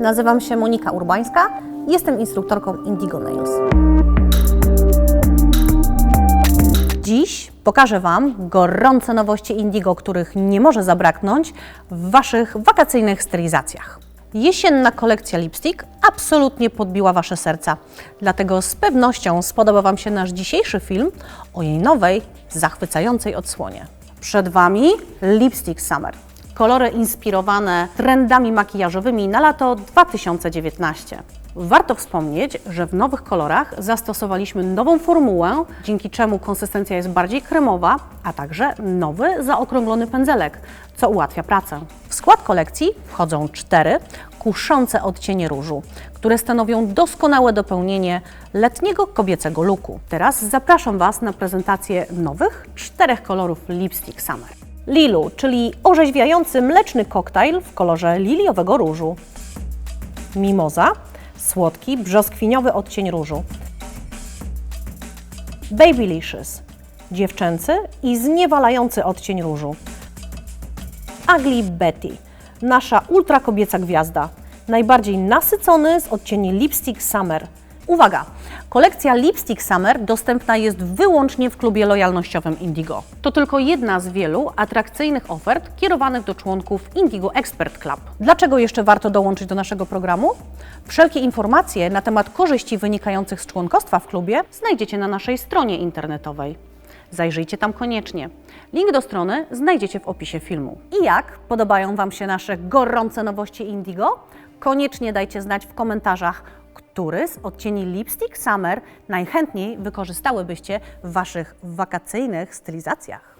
Nazywam się Monika Urbańska, jestem instruktorką Indigo Nails. Dziś pokażę Wam gorące nowości Indigo, których nie może zabraknąć w Waszych wakacyjnych stylizacjach. Jesienna kolekcja lipstick absolutnie podbiła Wasze serca, dlatego z pewnością spodoba Wam się nasz dzisiejszy film o jej nowej, zachwycającej odsłonie. Przed Wami Lipstick Summer. Kolory inspirowane trendami makijażowymi na lato 2019. Warto wspomnieć, że w nowych kolorach zastosowaliśmy nową formułę, dzięki czemu konsystencja jest bardziej kremowa, a także nowy zaokrąglony pędzelek, co ułatwia pracę. W skład kolekcji wchodzą cztery kuszące odcienie różu, które stanowią doskonałe dopełnienie letniego kobiecego looku. Teraz zapraszam Was na prezentację nowych czterech kolorów Lipstick Summer. Lilu, czyli orzeźwiający mleczny koktajl w kolorze liliowego różu. Mimoza, słodki, brzoskwiniowy odcień różu. Babylicious, dziewczęcy i zniewalający odcień różu. Ugly Betty, nasza ultra kobieca gwiazda, najbardziej nasycony z odcieni Lipstick Summer. Uwaga! Kolekcja Lipstick Summer dostępna jest wyłącznie w klubie lojalnościowym Indigo. To tylko jedna z wielu atrakcyjnych ofert kierowanych do członków Indigo Expert Club. Dlaczego jeszcze warto dołączyć do naszego programu? Wszelkie informacje na temat korzyści wynikających z członkostwa w klubie znajdziecie na naszej stronie internetowej. Zajrzyjcie tam koniecznie. Link do strony znajdziecie w opisie filmu. I jak podobają Wam się nasze gorące nowości Indigo? Koniecznie dajcie znać w komentarzach, który z odcieni Lipstick Summer najchętniej wykorzystałybyście w Waszych wakacyjnych stylizacjach.